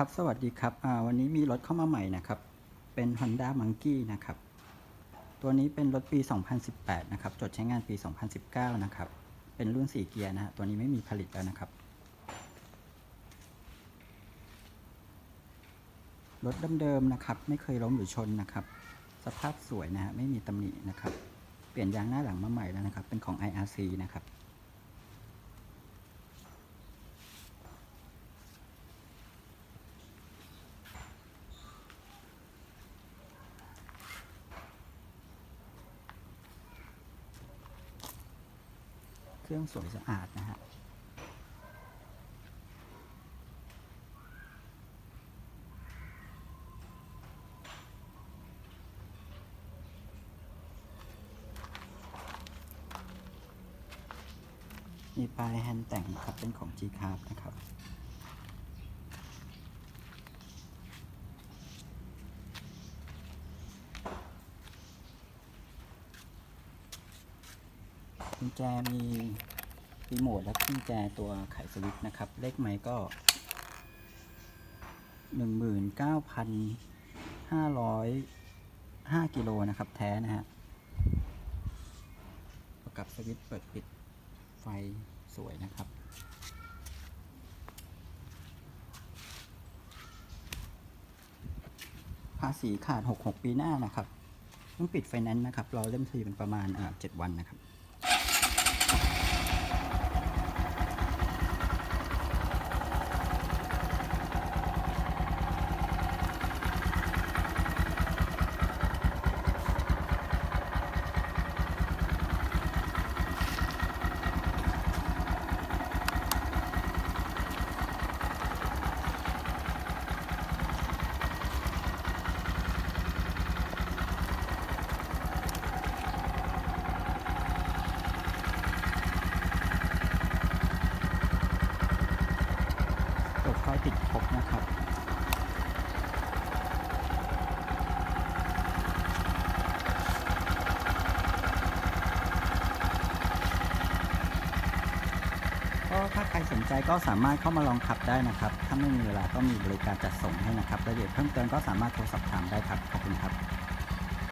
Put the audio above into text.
ครับ สวัสดีครับอ่าวันนี้มีรถเข้ามาใหม่นะครับ เป็น Honda Monkey นะครับ ตัวนี้เป็นรถปี 2018 นะครับ จดใช้งานปี 2019 นะครับ เป็นรุ่น 4 เกียร์นะฮะ ตัวนี้ไม่มีผลิตแล้วนะครับ รถเดิมๆนะครับ ไม่เคยล้มหรือชนนะครับ สภาพสวยนะฮะ ไม่มีตำหนินะครับ เปลี่ยนยางหน้าหลังมาใหม่แล้วนะครับ เป็นของ IRC นะครับ เครื่องสวยสะอาดนะฮะมีปลายแฮนด์แต่งนะครับ เป็นของ G-Carb นะครับ ญแจมีรีโมทและกุญแจตัวไขสวิตช์นะครับ เลขไม้ก็หนึ่งหมื่นเก้าพันห้าร้อยห้ากิโลนะครับ แท้นะฮะประกับสวิตช์เปิดปิดไฟสวยนะครับภาษีขาด 66 ปีหน้านะครับ ต้องปิดไฟแนนซ์นะครับรอเล่มทีเป็นประมาณอ่า7วันนะครับ เปิดไฟติดครบนะครับ ก็ถ้าใครสนใจก็สามารถเข้ามาลองขับได้นะครับ ถ้าไม่มีเวลาก็มีบริการจัดส่งให้นะครับรายละเอียดเพิ่มเติมก็สามารถโทรสอบถามได้ครับ ขอบคุณครับ